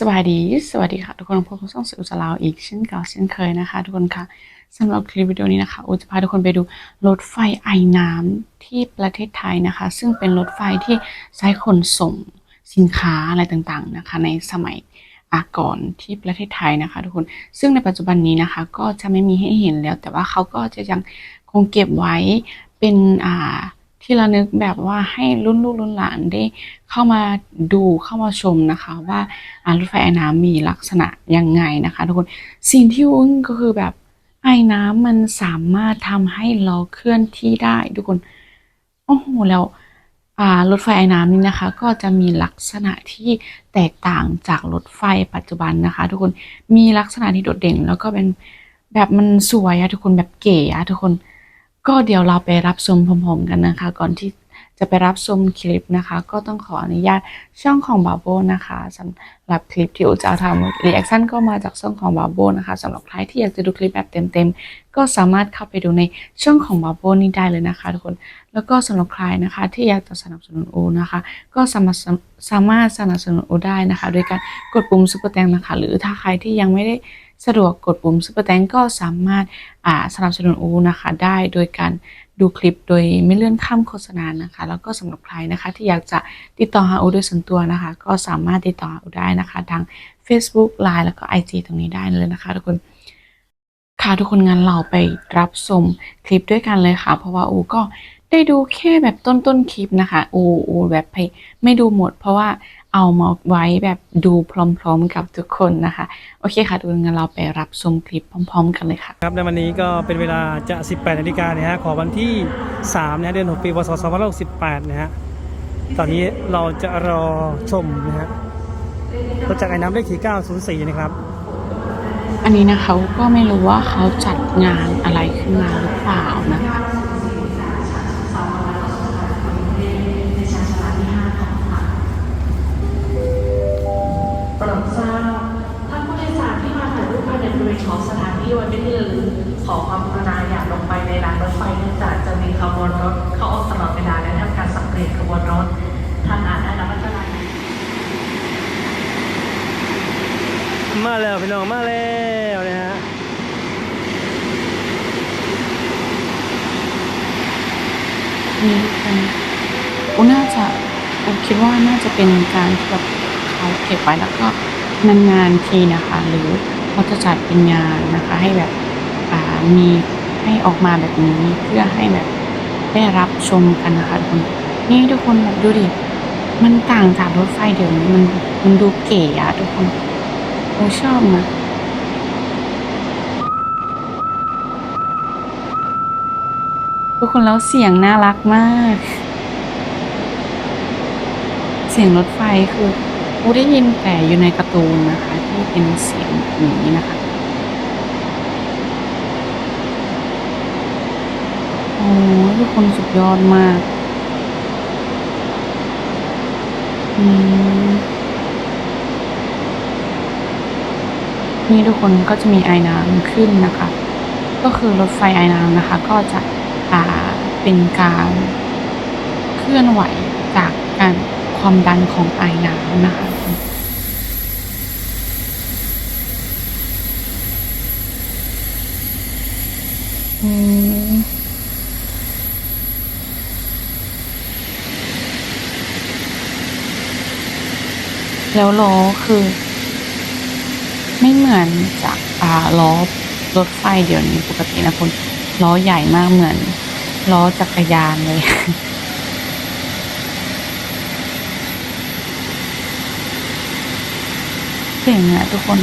สวัสดี สวัสดีค่ะ ทุกคนพบกับช่องสื่ออุจาราอีกเช่นเก่าเช่นเคยนะคะ ทุกคนค่ะสำหรับคลิปวิดีโอนี้นะคะอุจะพาทุกคนไปดูรถไฟไอน้ำที่ประเทศไทยนะคะ ซึ่งเป็นรถไฟที่ใช้ขนส่งสินค้าอะไรต่างๆนะคะ ในสมัยอาก่อนที่ประเทศไทยนะคะ ทุกคนซึ่งในปัจจุบันนี้นะคะ ก็จะไม่มีให้เห็นแล้ว แต่ว่าเขาก็จะยังคงเก็บไว้เป็นอ่า ที่ระลึกแบบว่าให้รุ่นลูกรุ่นหลานได้เข้ามาดูเข้ามาชมนะคะ ว่ารถไฟไอ้น้ำมีลักษณะยังไงนะคะ ทุกคนสิ่งที่อึ้งก็คือแบบไอ้น้ำมันสามารถทำให้เราเคลื่อนที่ได้ทุกคนโอ้โหแล้วรถไฟไอ้น้ำนี่นะคะ ก็จะมีลักษณะที่แตกต่างจากรถไฟปัจจุบันนะคะ ทุกคนมีลักษณะที่โดดเด่นแล้วก็เป็นแบบมันสวยอะทุกคนแบบเก๋อะทุกคน ก็เดี๋ยวเราไปรับชมพร้อมๆกันนะคะ ก่อนที่จะไปรับชมคลิปนะคะ ก็ต้องขออนุญาตช่องของบาโบนะคะสำหรับคลิปที่อุจจะทำรีแอคชั่นก็มาจากช่องของบาโบนะคะสำหรับใครที่อยากจะดูคลิปแบบเต็มๆ ก็สามารถเข้าไปดูในช่องของบาโบนี้ได้เลยนะคะทุกคนแล้วก็สำหรับใครนะคะที่อยากจะสนับสนุนอูนะคะ ก็สามารถสามารถสนับสนุนอูได้นะคะ โดยการกดปุ่มซุปเปอร์แตงนะคะ หรือถ้าใครที่ยังไม่ได้ สะดวกกดปุ่มซุปเปอร์แตงก็สามารถอ่าสนับสนุนอูนะคะได้โดยการดูคลิปโดยไม่เลื่อนข้ามโฆษณานะคะ แล้วก็สำหรับใครนะคะที่อยากจะติดต่อหาอูโดยส่วนตัวนะคะ ก็สามารถติดต่อหาอูได้นะคะทาง Facebook Line แล้วก็ IG ตรงนี้ได้เลยนะคะทุกคนค่ะทุกคนงั้นเราไปรับชมคลิปด้วยกันเลยค่ะ เพราะว่าอูก็ได้ดูแค่แบบต้นต้นคลิปนะคะ อูอูแบบไปไม่ดูหมด เพราะว่า เอามาไว้แบบดูพร้อมๆกับทุกคนนะคะ โอเคค่ะทุกคนงั้นเราไปรับชมคลิปพร้อม ๆ กันเลยค่ะ ครับในวันนี้ก็เป็นเวลาจะ 18นาฬิกานะฮะของวันที่3นะฮะเดือน6ปีพศ2568นะฮะตอนนี้เราจะรอชมนะฮะรถจากรไอ้น้ำเลขที่904 นะครับ อันนี้นะคะอูก็ไม่รู้ว่าเขาจัดงานอะไรขึ้นมาหรือเปล่านะคะ ขอความกรุณาอย่าลงไปในรางรถไฟเนื่องจากจะมีขบวนรถเข้าออกตลอดเวลาและทำการสังเกตขบวนรถทางอาจได้รับอันตรายมาแล้วพี่น้องมาแล้วนะฮะนี่เป็นอูน่าจะอูคิดว่าน่าจะเป็นการที่แบบเขาเก็บไว้แล้วก็นานๆทีนะคะ หรือเขาจะจัดเป็นงานนะคะ ให้แบบอ่ามีให้ออกมาแบบนี้เพื่อให้แบบได้รับชมกันนะคะทุกคนนี่ทุกคนแบบดูดิมันต่างจากรถไฟเดี๋ยวนี้มันมันดูเก๋อะทุกคนเราชอบนะทุกคนแล้วเสียงน่ารักมาก เสียงรถไฟคืออูได้ยินแต่อยู่ในการ์ตูนนะคะ ที่เป็นเสียงอย่างนี้นะคะ โอ้ ทุกคนสุดยอดมากอืมนี่ทุกคนก็จะมีไอ้น้ำขึ้นนะคะ ก็คือรถไฟไอ้น้ำนะคะ ก็จะเป็นการเคลื่อนไหวจากการความดันของไอ้น้ำนะคะอืม แล้วล้อคือ ไม่เหมือนจากอ่าล้อรถไฟเดี๋ยวนี้ปกตินะคุณล้อใหญ่มากเหมือนล้อจักรยานเลยเก่งอะทุกคน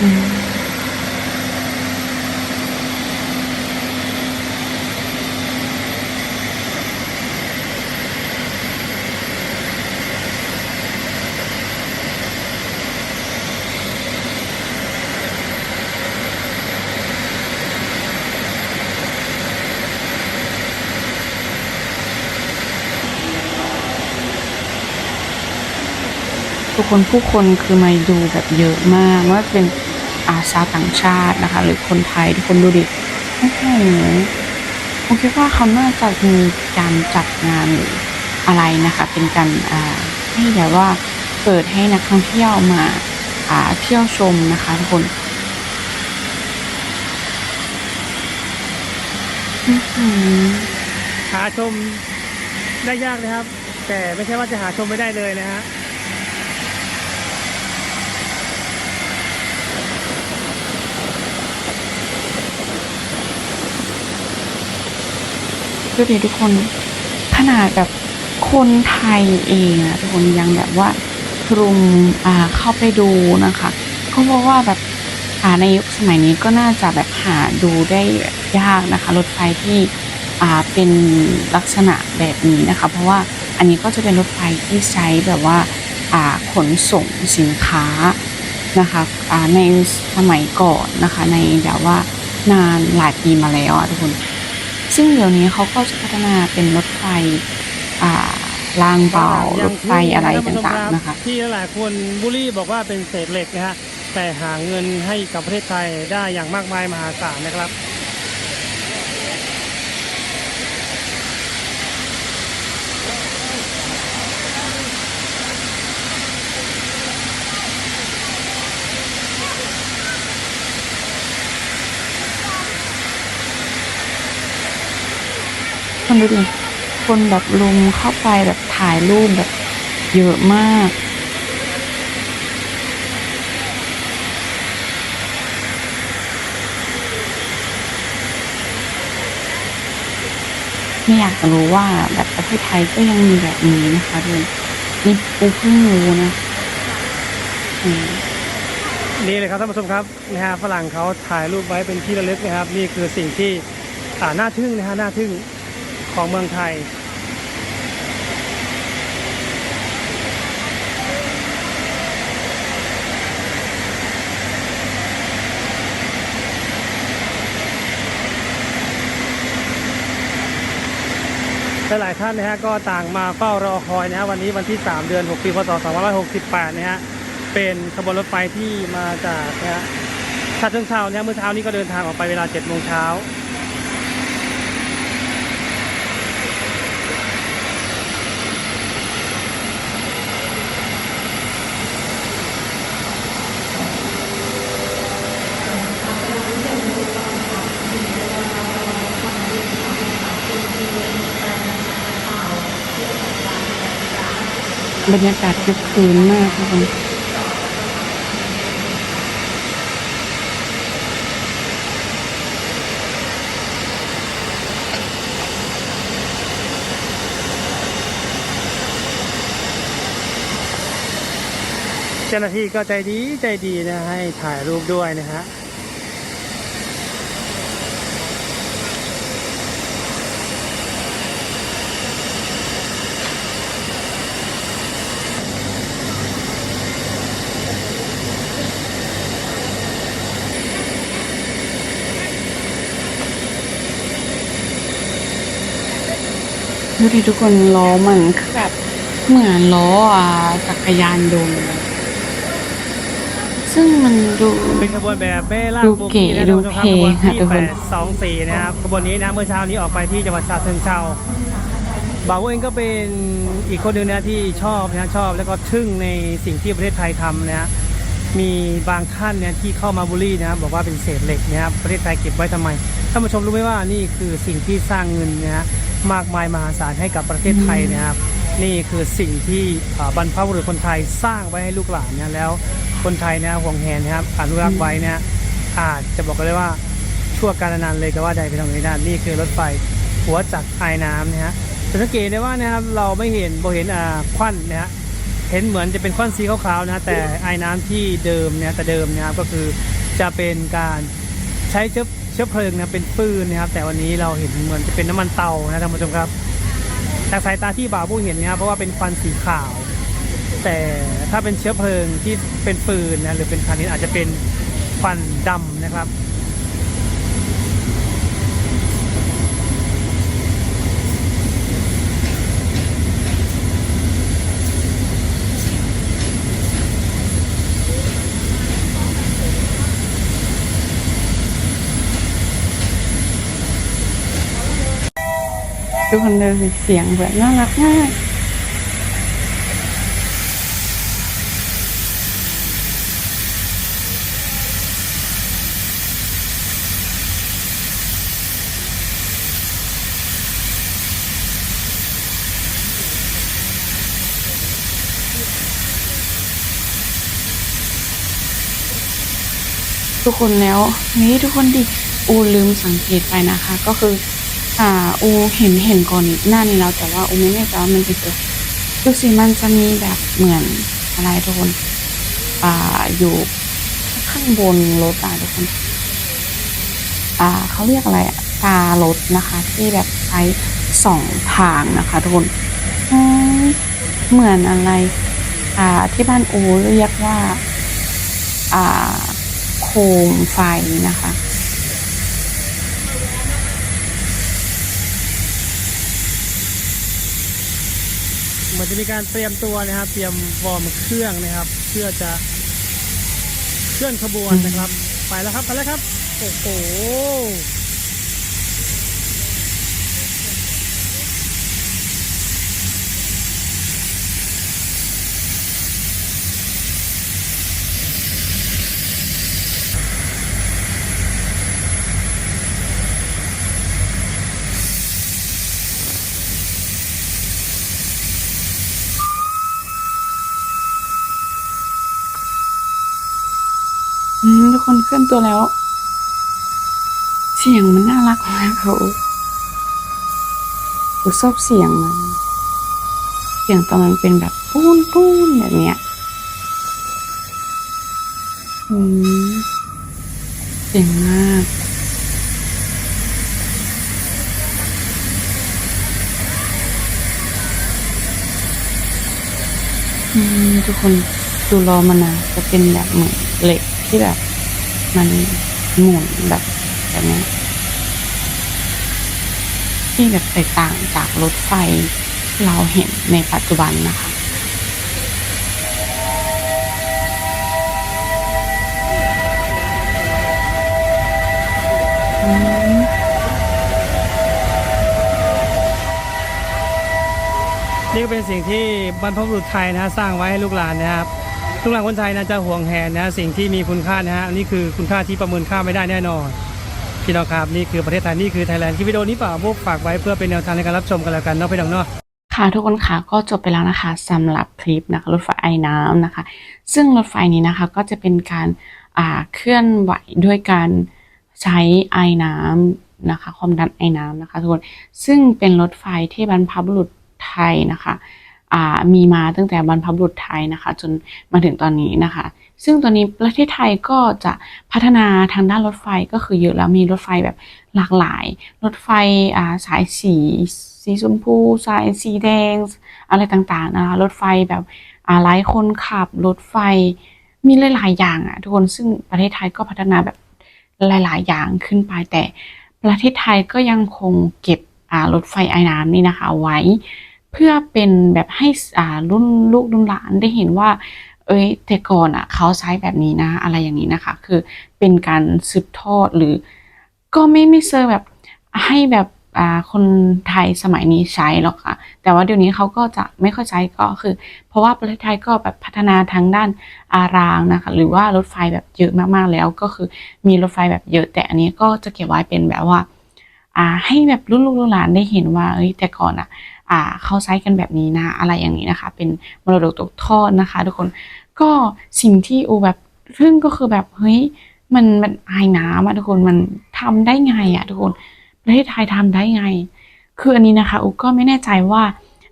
อื กคนผู้คนคือมาดูแบบเยอะมากไม่ว่าเป็นอาชาต่างชาตินะคะ หรือคนไทยทุกคนดูดิโอ้โหผมคิดว่าเขาน่าจะมีการจัดงานหรืออะไรนะคะ เป็นการอ่าให้แบบว่าเปิดให้นักท่องเที่ยวมาอ่าเที่ยวชมนะคะทุกคนหาชมได้ยากนะครับ แต่ไม่ใช่ว่าจะหาชมไม่ได้เลยนะฮะ ดูดิทุกคนขนาดแบบคนไทยเองอะทุกคนยังแบบว่ารุมอ่าเข้าไปดูนะคะก็เพราะว่าแบบอ่าในยุคสมัยนี้ก็น่าจะแบบหาดูได้ยากนะคะ รถไฟที่อ่าเป็นลักษณะแบบนี้นะคะ เพราะว่าอันนี้ก็จะเป็นรถไฟที่ใช้แบบว่าอ่าขนส่งสินค้านะคะอ่าในสมัยก่อนนะคะ ในแบบว่านานหลายปีมาแล้วอะทุกคน ซึ่งเดี๋ยวนี้เขาก็จะพัฒนาเป็นรถไฟอ่ารางเบารถไฟอะไรต่างๆนะคะที่หลายคนบุรีบอกว่าเป็นเศษเหล็กนะฮะแต่หาเงินให้กับประเทศไทยได้อย่างมากมายมหาศาลนะครับ คนดูดิคนแบบลุมเข้าไปแบบถ่ายรูปแบบเยอะมาก ไม่อยากจะรู้ว่าแบบประเทศไทยก็ยังมีแบบนี้นะคะทุกคนนี่ปูเพิ่งรู้นะนี่เลยครับท่านผู้ชมครับนะฮะฝรั่งเขาถ่ายรูปไว้เป็นที่ระลึกนะครับ นี่คือสิ่งที่อ่าน่าทึ่งนะฮะน่าทึ่ง ของเมืองไทย หลายท่านนะฮะก็ต่างมาเฝ้ารอคอยนะฮะวันนี้วันที่ 3 เดือน 6 ปีพศ2568 นะฮะเป็นขบวนรถไฟที่มาจากนะฮะชาเชิงเทราเนี่ยเมื่อเช้านี้ก็เดินทางออกไปเวลา7โมงเช้า บรรยากาศคึกคืนมากทุกคนเจ้าหน้าที่ก็ใจดีใจดีนะให้ถ่ายรูปด้วยนะฮะ ดูดิทุกคนล้อมันคือแบบเหมือนล้ออ่าจักรยานยนต์ซึ่งมันดูเป็นขบวนแบบแม่ล่างดูโบเก๋กี้นะดูท่านผู้ชมครับขบวนที่เท่ค่ะทุกคนแปดสองสี่นะครับขบวนนี้นะเมื่อเช้านี้ออกไปที่จังหวัดฉะเชิงเทราบ่าวเองก็เป็นอีกคนหนึ่งนะที่ชอบนะชอบแล้วก็ทึ่งในสิ่งที่ประเทศไทยทำนะฮะมีบางท่านเนี่ยที่เข้ามาบูลลี่นะครับบอกว่าเป็นเศษเหล็กนะครับประเทศไทยเก็บไว้ทำไมท่านผู้ชมรู้ไหมว่านี่คือสิ่งที่สร้างเงินนะฮะ มากมายมหาศาลให้กับประเทศไทยนะครับ นี่คือสิ่งที่บรรพบุรุษคนไทยสร้างไว้ให้ลูกหลานนะแล้วคนไทยนะห่วงแหนนะครับอนุรักษ์ไว้นะอาจจะบอกกันเลยว่าชั่วการนานเลยก็ว่าใดไปทางนี้นะนี่คือรถไฟหัวจักรไอ้น้ำนะฮะสังเกตได้ว่านะครับเราไม่เห็นเราเห็นอ่าควันนะฮะเห็นเหมือนจะเป็นควันสีขาวๆนะแต่ไอ้น้ำที่เดิมเนี่ยแต่เดิมนะครับก็คือจะเป็นการใช้เชื้อ เชื้อเพลิงนะเป็นปืนนะครับ แต่วันนี้เราเห็นเหมือนจะเป็นน้ำมันเตานะท่านผู้ชมครับจากสายตาที่บ่าวผู้เห็นนะครับเพราะว่าเป็นควันสีขาว แต่ถ้าเป็นเชื้อเพลิงที่เป็นปืนนะหรือเป็นควันนี้อาจจะเป็นควันดำนะครับ ทุกคนดูสิเสียงแบบน่ารักมากทุกคนแล้วนี่ทุกคนดิอูลืมสังเกตไปนะคะ ก็คือ อ่าอูเห็นเห็นก่อนหน้านี้แล้วแต่ว่าอูไม่แน่ใจว่ามันเป็นตัวดูสิมันจะมีแบบเหมือนอะไรทุกคนอ่าอยู่ข้างบนรถอะทุกคนอ่าเขาเรียกอะไรตารถนะคะ ที่แบบใช้สองทางนะคะทุกคนเหมือนอะไร อ่าที่บ้านอูเรียกว่า อ่าโคมไฟนะคะ เหมือนจะมีการเตรียมตัวนะครับ เตรียมฟอร์มเครื่องนะครับ เพื่อจะเคลื่อนขบวนนะครับ ไปแล้วครับไปแล้วครับ โอ้โห ทุกคนเคลื่อนตัวแล้ว เสียงมันน่ารักมากเขาอูชอบเสียงมันเสียงตอนมันเป็นแบบปูนปูนแบบเนี้ยอืมเสียงมากอืมทุกคนดูรอมันนะจะเป็นแบบเหมือนเหล็กที่แบบ มันหมุนแบบแบบนี้ที่แบบแตกต่างจากรถไฟเราเห็นในปัจจุบันนะคะนี่ก็เป็นสิ่งที่บรรพบุรุษไทยนะสร้างไว้ให้ลูกหลานนะครับ ลูกหลานคนไทยนะจะห่วงแหนนะสิ่งที่มีคุณค่านะฮะนี่คือคุณค่าที่ประเมินค่าไม่ได้แน่นอนพี่น้องครับนี่คือประเทศไทยนี่คือไทยแลนด์คลิปวิดีโอนี้ป่าพวกฝากไว้เพื่อเป็นแนวทางในการรับชมกันแล้วกันเนาะพี่น้องเนาะค่ะทุกคนค่ะก็จบไปแล้วนะคะสำหรับคลิปนะคะรถไฟไอ้น้ำนะคะ ซึ่งรถไฟนี้นะคะก็จะเป็นการเคลื่อนไหวด้วยการใช้ไอ้น้ำนะคะความดันไอ้น้ำนะคะทุกคนซึ่งเป็นรถไฟที่บรรพบุรุษไทยนะคะ มีมาตั้งแต่บรรพบุรุษไทยนะคะ จนมาถึงตอนนี้นะคะ ซึ่งตอนนี้ประเทศไทยก็จะพัฒนาทางด้านรถไฟก็คือเยอะแล้วมีรถไฟแบบหลากหลาย รถไฟาสายสีสีชมพูสายสีแดง อะไรต่างๆนะคะรถไฟแบบหลายคนขับรถไฟมีหลายๆอย่างอะทุกคนซึ่งประเทศไทยก็พัฒนาแบบหลาย ๆ อย่างขึ้นไปแต่ประเทศไทยก็ยังคงเก็บรถไฟไอ้น้ำนี่นะคะไว้ เพื่อเป็นแบบให้อ่ารุ่นลูกรุ่นหลานได้เห็นว่า เอ้ยแต่ก่อนอะเขาใช้แบบนี้นะ อะไรอย่างนี้นะคะ คือเป็นการสืบทอดหรือ ก็ไม่ไม่เซอร์แบบให้แบบอ่าคนไทยสมัยนี้ใช้หรอกค่ะ แต่ว่าเดี๋ยวนี้เขาก็จะไม่ค่อยใช้ก็คือ เพราะว่าประเทศไทยก็แบบพัฒนาทางด้านอารางนะคะ หรือว่ารถไฟแบบเยอะมากๆแล้วก็คือมีรถไฟแบบเยอะ แต่อันนี้ก็จะเก็บไว้เป็นแบบว่าอ่าให้แบบรุ่นลูกรุ่นหลานได้เห็นว่าเอ้ยแต่ก่อนอะ อ่าเขาใช้กันแบบนี้นะอะไรอย่างนี้นะคะ เป็นมรดกตกทอดนะคะ ทุกคนก็สิ่งที่อูแบบซึ่งก็คือแบบเฮ้ยมันมันอายน้ำอะทุกคนมันทำได้ไงอะทุกคนประเทศไทยทำได้ไง คืออันนี้นะคะอูก็ไม่แน่ใจว่า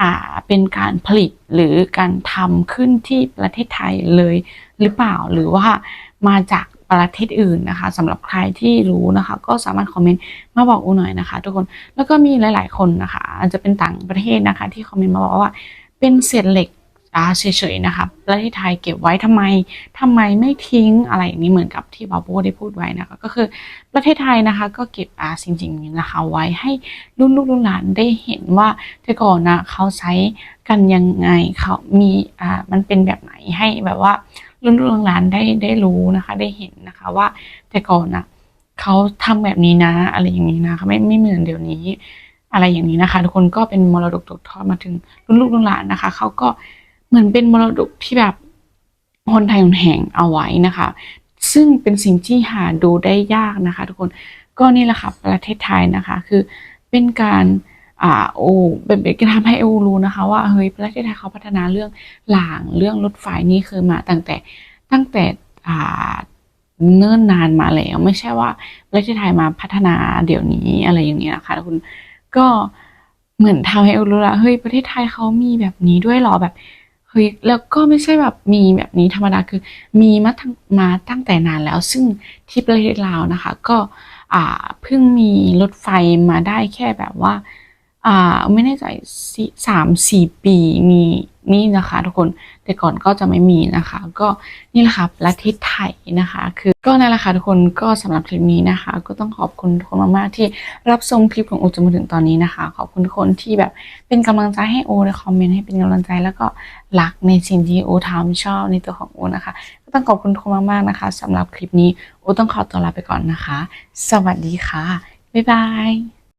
อ่าเป็นการผลิตหรือการทำขึ้นที่ประเทศไทยเลยหรือเปล่าหรือว่ามาจาก ประเทศอื่นนะคะสำหรับใครที่รู้นะคะ ก็สามารถคอมเมนต์มาบอกอูหน่อยนะคะ ทุกคนแล้วก็มีหลาย ๆคนนะคะอาจจะเป็นต่างประเทศนะคะ ที่คอมเมนต์มาบอกว่า เป็นเศษเหล็กอาเฉยๆนะคะประเทศไทยเก็บไว้ทำไมทำไมไม่ทิ้งอะไรอย่างนี้เหมือนกับที่บาโบได้พูดไว้นะคะ ก็คือประเทศไทยนะคะ ก็เก็บอาสิ่งๆนี้นะคะ ไว้ให้รุ่นลูกรุ่นหลานได้เห็นว่าแต่ก่อนนะเขาใช้กันยังไงเขามีอ่ามันเป็นแบบไหนให้แบบว่า รุ่นลูกหลานได้ได้รู้นะคะ ได้เห็นนะคะ ว่าแต่ก่อนนะเขาทำแบบนี้นะ อะไรอย่างนี้นะไม่ไม่เหมือนเดี๋ยวนี้ อะไรอย่างนี้นะคะ ทุกคนก็เป็นมรดกตกทอดมาถึงรุ่นลูกรุ่นหลานนะคะเขาก็เหมือนเป็นมรดกที่แบบคนไทยคนแห่งเอาไว้นะคะ ซึ่งเป็นสิ่งที่หาดูได้ยากนะคะ ทุกคนก็นี่แหละค่ะประเทศไทยนะคะ คือเป็นการ อ่าโอเป็นเป็นทำให้เอวรู้นะคะ ว่าเฮ้ยประเทศไทยเขาพัฒนาเรื่องหลางเรื่องรถไฟนี่คือมาตั้งแต่ตั้งแต่อ่าเนิ่นนานมาแล้ว ไม่ใช่ว่าประเทศไทยมาพัฒนาเดี๋ยวนี้อะไรอย่างเงี้ยนะคะทุกคนก็เหมือนทำให้เอรู้ละเฮ้ยประเทศไทยเขามีแบบนี้ด้วยหรอแบบเฮ้ยแล้วก็ไม่ใช่แบบมีแบบนี้ธรรมดาคือมีมาตั้งมาตั้งแต่นานแล้ว ซึ่งที่ประเทศลาวนะคะ ก็อ่าเพิ่งมีรถไฟมาได้แค่แบบว่า อ่าไม่แน่ใจสี่สามสี่ปีนี้นี่นะคะ ทุกคนแต่ก่อนก็จะไม่มีนะคะ ก็นี่แหละค่ะประเทศไทยนะคะ คือก็นั่นแหละค่ะทุกคนก็สำหรับคลิปนี้นะคะ ก็ต้องขอบคุณทุกคนมากๆที่รับชมคลิปของโอจนมาถึงตอนนี้นะคะ ขอบคุณทุกคนที่แบบเป็นกำลังใจให้โอในคอมเมนต์ให้เป็นกำลังใจแล้วก็รักในสิ่งที่โอทำชอบในตัวของโอนะคะ ก็ต้องขอบคุณทุกคนมากๆนะคะสำหรับคลิปนี้โอต้องขอตัวลาไปก่อนนะคะ สวัสดีค่ะบ๊ายบาย